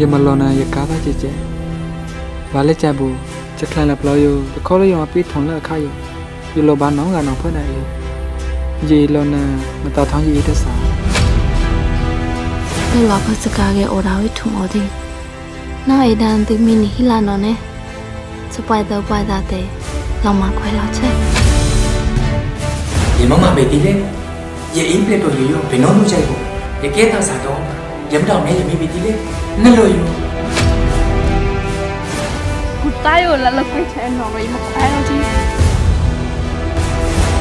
ยมลอนาเยกาบาเจเจบาเลจาบูจะคลานลับลอยอยู่ตะคอลยองอปิถงละคายอยู่อยู่โลบานน้องกานองเพื่อนเอเยลอนามาตาท้องยีเอตสาเอลอพัสกาเกโอราวิถุงอดิน้าเอดันติมินิฮิลานอเนสปายเดอปายดาเตลองมาควายลอเช่ဒီမမပဲတည်လေရေအင်းပြတ်တော်ရေရောဘယ်တော့မှကြိုက်ဘူးတကယ်တော့စားတော့ရမတော်မဲရမိပြီတည်လေ ငလို့ယူ tayo lalapit sa ano, may makapayaji.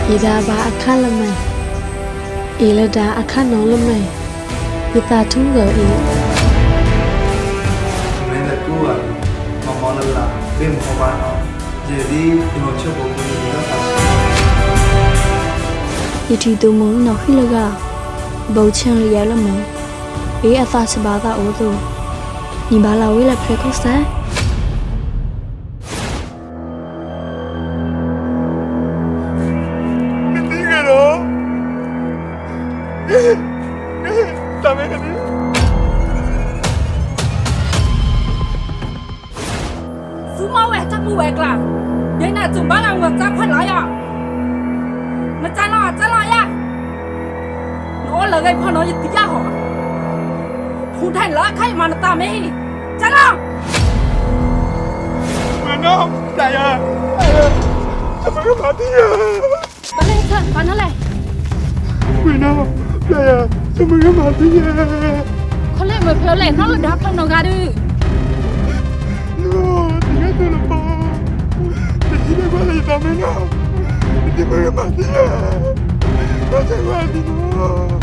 Ida ba akalamay? Ila da akanolamay? Ita tunggo ila. Menda kuwa, mamalala, bim kumano, jadi inocho bukuni ila pa. Iti tumu no hilaga, bauchang liya lamang, iya ta sabata odo. Ni bala we la prekosa. Dígalo. Dame que ni. Suma we ta mu we kla. Dai na zum bala we ta khwan la ya. Ma ta la ta la ya. Nó là gây phá nó như tí giá hả? ಕೂಠಾನ್ ಲಾ ಖೈ ಮಾನತಾ ಮೇ ಚಲ ಮನೋ ದಯ ಚಮರು ಬಾದಿಯ ಬಲೆ ಸರ್ ಬನಲೆ ಮನೋ ದಯ ಚಮರು ಬಾದಿಯ ಖಲೆ ಮೆ ಫೆಲೆ ನೋ ದಾ ಫನ್ ನೋ ಗಾದು ನೋ ದಯ ತಲ ಪಾ ದಿನೆ ಬಲೆ ದಾ ಮನೋ ದಿನೆ ಬಾದಿಯ ಬಾದಿಯ ಬಾದಿಯ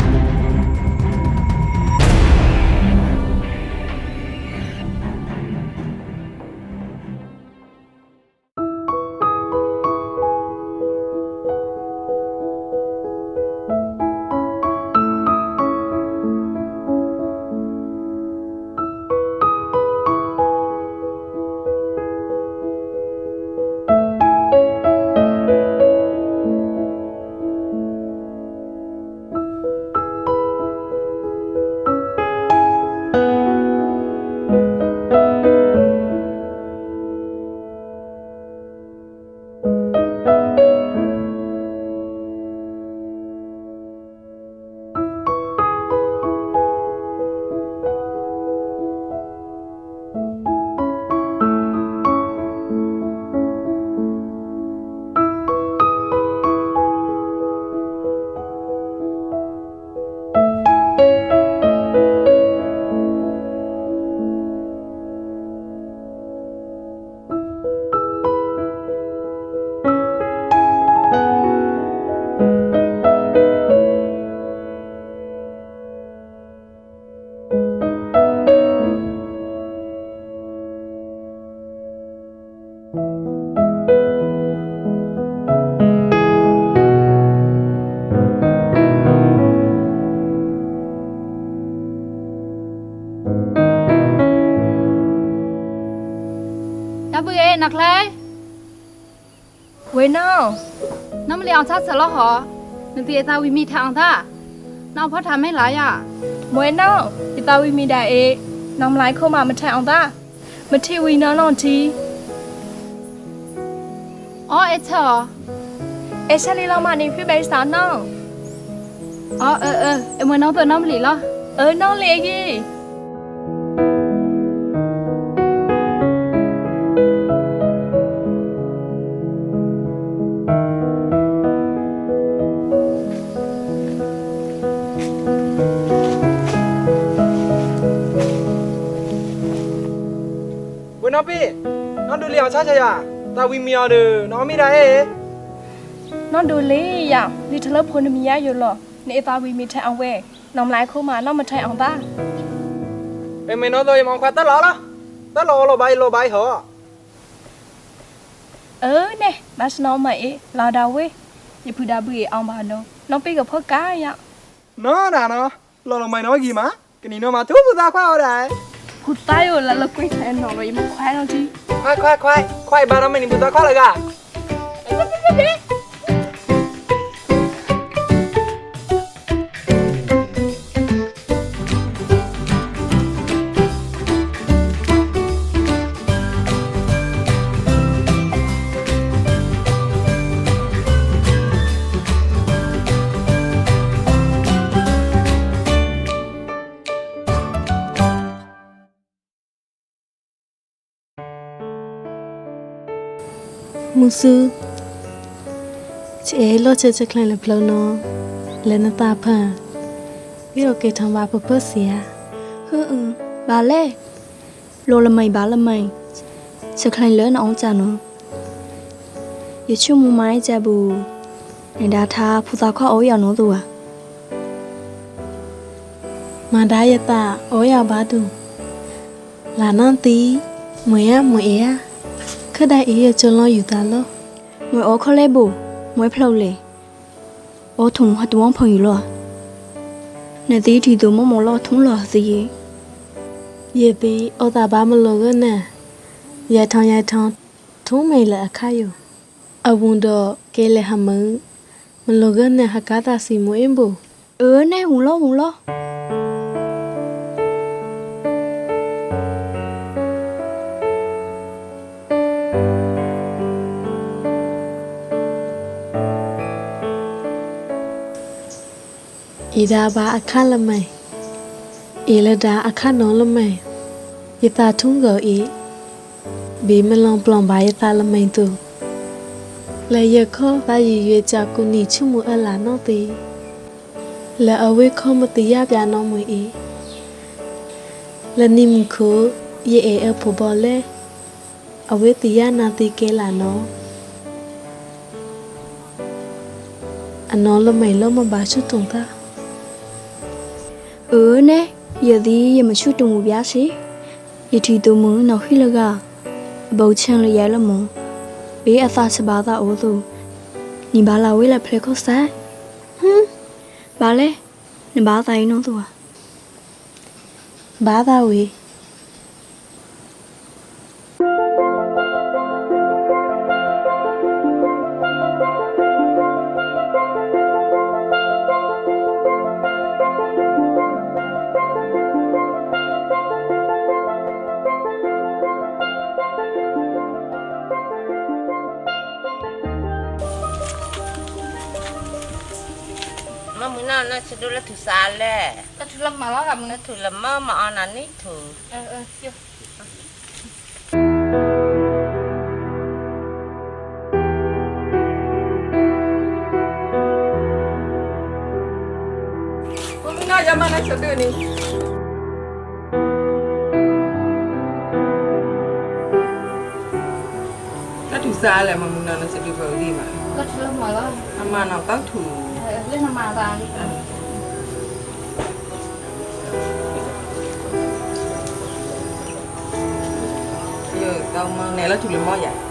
เว้ยน้าน้ำเลี้ยงชาดเสร็จแล้วหรอนึกตีตาวิมีทางท่าน้าพ่อทำให้หลายอะเว้ยน้าตีตาวิมีได้เอน้ำไหลเข้ามามันแทงท่ามัที่วีน้องนอนทีอ๋อเอเธอเอชลีเรามานี่พี่เบสานน้องอ๋อเออเออเอเมวันน้องตัวน้ำหลีเหรอเออน้องเลี้ยงยี่ 차차야 나 위미아르 너미라해 နော်ဒိုလေးရဒီထလပ်ဖုန်မီယာယောလနေသားဝီမီထန်အောင်ဝဲနော်လိုက်ခိုးမှာနော်မထန်အောင်ပါ 에메노도 이만 콰따 라라 따 로로 바이 로 바이 허 เออเนี่ยมาสนองมาเอลาดาเวอย่าพูดาบุยเอามาเนาะน้องไปกับพ่อกายอ่ะ 너나 너 로로 마이 너 기마 그니 너마 투부다 콰오라이 พูดใต้อยู่แล้วเราคุยแทนหนอเรายังไม่ควายเราที 快快快快把他们领不咋快了个。 မူဆူချေလောချေချကလန်လေဘလောနောလဲနတာဖန်ပြီးတော့ကေထံပါပပစီယာဟွန်းအင်းဘာလဲလိုလမိန်ဘာလမိန်စခလိုင်းလဲနအောင်ကြနော်ရချုံမမိုင်းကြဘူးနေတာထားဖူသာခွာအော်ရနော်သူဟာမန္ဒာယတာအောရဘာတူလာနန်တီမွေရမွေရ ခဒိုင်အေးရချွန်လောယူတာလောမွေအော်ခလဲဘူးမွေဖလောက်လေအော်ထုံဟတ်ဝမ်ဖုန်ယူလောနေတီတီတို့မမလောထုံးလောစီယေပီအော်တာဘာမလောကနဲ့ရထောင်းရထောင်းထုံးမေလအခါယအဝွန်တော့ကဲလေဟမန်မလောကနဲ့ဟကာတာစီမွေးဘူးเออแน่หูล้อหูล้อ ဤဒါဘာအခလမိုင်ဤလဒါအခနောလမိုင်ယတာထုံးကောဤဘေမလွန်ပလွန်ဘာယတာလမိုင်တူလေရခောဘာရရွေကြကုနီချုမအလာနောတေလေအဝေခောမတိယပြနောမွေဤလနိမခုယေအေအဖို့ဘောလေအဝေတိယနာတိကဲလာနောအနောလမိုင်လောမဘာชุတုံတာ အနဲယဒီယမချုတုံမူပြားစီယတိတုံမူနော်ဟိလကဘောချန်လရလမဘေးအသာစဘာသာအိုသူနိဘာလာဝေးလဖလေခုဆန်ဟမ်ဘာလဲနိဘာဆိုင်နုံသူဟာဘာသာဝေး มามือนั่นน่ะฉันดูแลถือสารและก็ทุลัมาแว่ากับมึงถือละเมื่อมาอ่อนอันนี่ถือ เออเอออยู่มึงน่าจะมาในสตูนี่ถ้าถูกซาแหละมันมึงนอนในสตูเบอร์ดีมาก็ทุลักมาว่าอมาหนอตั้งถู ရကောင်းမနဲ့လာထူလမောရဒါ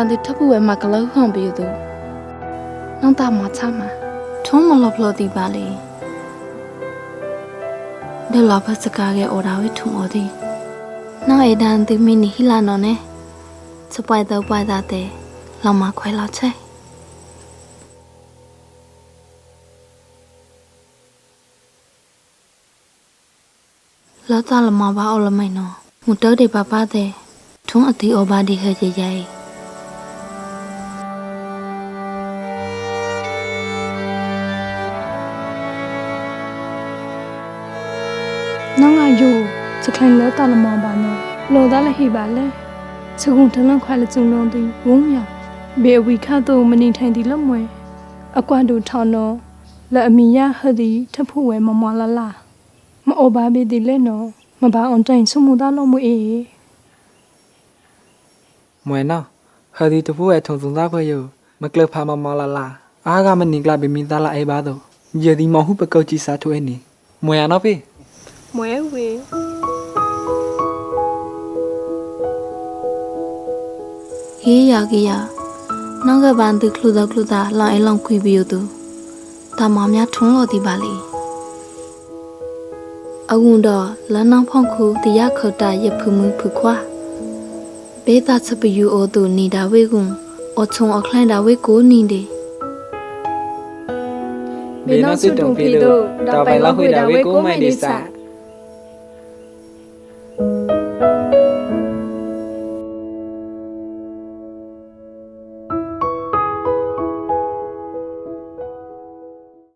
ဘာဒီထပ်ဖို့ဝဲမှာကလောက်ဟွန်ပြီးသူနောင်တာမချမှာထုံးမလို့ဖလို့ဒီပါလေဒေလာဖစကားရဲ့အော်ဒါဝဲထုံအော်ဒီနောက်အဒန်ဒီမီနီဟီလာနော်နဲ့စပွိုင်တော့ပွိုင်တာတဲ့လောင်မခွဲလာချက်လာတာလမဘာအော်လမိုင်နော်မူတော့ဒီပပတဲ့ထုံးအတီအော်ဘာဒီခဲကြရဲ့ နောင်ကယိုစခလန်လတာလမောပါနော်လောသားလည်းဟိပါလေစကုံထလန်ခွာလကျုံလုံးတီဝုံးရဘေဝီခတ်တော့မနေထိုင်ဒီလမွဲအကွာတို့ထောင်းတော့လက်အမီရဟဒီထဖို့ဝဲမမလာလာမအိုပါဘေဒီလဲနော်မဘာအွန်တိုင်ဆုမှုသားလို့မအေးမွေနော်ဟာဒီတဖူးရဲ့ထုံစုံသားခွေယမကလဖာမမလာလာအားကမနင်ကလာဘီမီသားလာအေဘာတော့ယဒီမဟုပကောချီစာထွေးနေမွေရနော်ဖေ မွဲဝေဟေးရကြီးရနောက်ကပန်သူခလူတော့ခလူတာလောင်အလောင်ခွေပြီးရသူတာမများထုံးလို့ဒီပါလေအဝွန်တော့လန်းနောင်ဖောင်းခုတရားခေါ်တာရဖူမှုဖူခွာဘေးသားချပယူအိုသူနေတာဝေကွန်အချုံအခလိုင်းတာဝေကိုနီတယ်ဘေနောစစ်တုံဖေတို့တောက်ပိုင်လောက်ခွေတာဝေကိုမိုင်ဒီစာ